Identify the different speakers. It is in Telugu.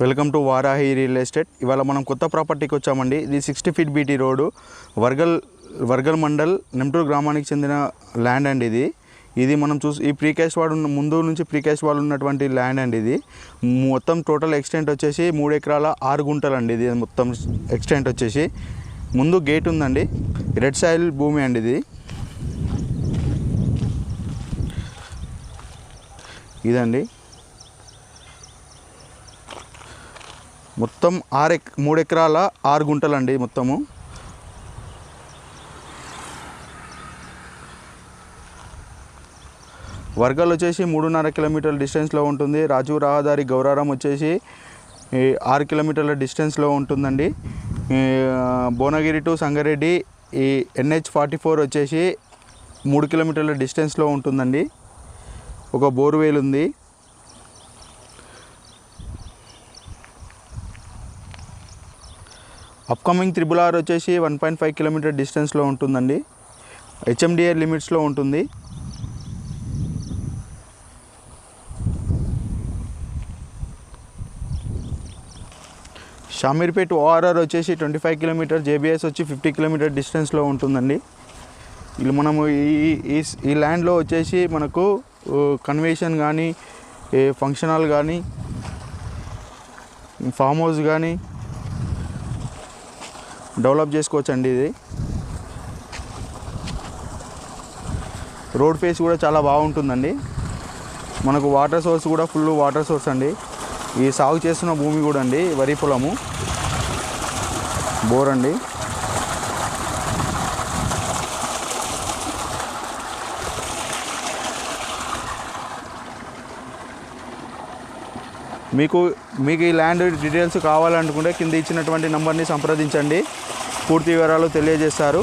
Speaker 1: Welcome to Varahi real estate. ఇవాళ మనం కొత్త ప్రాపర్టీకి వచ్చామండి. ఇది sixty feet BT road. Vargal Vargal mandal Nemturu గ్రామానికి చెందిన ల్యాండ్ అండి ఇది. ఇది మనం చూసి ఈ ప్రీకాస్ట్ వాడు ఉన్న ముందు నుంచి ప్రీకాస్ట్ వాళ్ళు ఉన్నటువంటి ల్యాండ్ అండి ఇది. మొత్తం టోటల్ ఎక్స్టెంట్ వచ్చేసి మూడు ఎకరాల ఆరు గుంటలు అండి ఇది. మొత్తం ఎక్స్టెంట్ వచ్చేసి. ముందు గేట్ ఉందండి. రెడ్ సాయిల్ భూమి అండి ఇది. ఇదండి. మొత్తం ఆరు ఎక్ మూడు ఎకరాల ఆరు గుంటలండి మొత్తము. వర్గాలు వచ్చేసి మూడున్నర కిలోమీటర్ల డిస్టెన్స్లో ఉంటుంది. రాజు రహదారి గౌరారం వచ్చేసి ఆరు కిలోమీటర్ల డిస్టెన్స్లో ఉంటుందండి. భువనగిరి టు సంగారెడ్డి ఈ ఎన్హెచ్ ఫార్టీ ఫోర్ వచ్చేసి మూడు కిలోమీటర్ల డిస్టెన్స్లో ఉంటుందండి. ఒక బోర్వేల్ ఉంది అప్కమింగ్ త్రిబుల్ ఆర్ వచ్చేసి వన్ పాయింట్ ఫైవ్ కిలోమీటర్ డిస్టెన్స్లో ఉంటుందండి. హెచ్ఎండిఏ లిమిట్స్లో ఉంటుంది. షామీర్పేట్ ఓఆర్ఆర్ వచ్చేసి ట్వంటీ ఫైవ్ కిలోమీటర్ జేబీఎస్ వచ్చి ఫిఫ్టీ కిలోమీటర్ డిస్టెన్స్లో ఉంటుందండి. ఇలా మనము ఈ ఈ ఈ ల్యాండ్లో వచ్చేసి మనకు కన్వేషన్ కానీ ఫంక్షన్ హాల్ కానీ ఫామ్ హౌస్ కానీ డెవలప్ చేసుకోవచ్చండి ఇది. రోడ్ ఫేస్ కూడా చాలా బాగుంటుందండి. మనకు వాటర్ సోర్స్ కూడా ఫుల్ వాటర్ సోర్స్ అండి. ఈ సాగు చేస్తున్న భూమి కూడా అండి వరి పొలము. బోర్ అండి. మీకు మీకు ఈ ల్యాండ్ డీటెయిల్స్ కావాలనుకుంటే కింద ఇచ్చినటువంటి నంబర్ని సంప్రదించండి. పూర్తి వివరాలు తెలియజేస్తారు.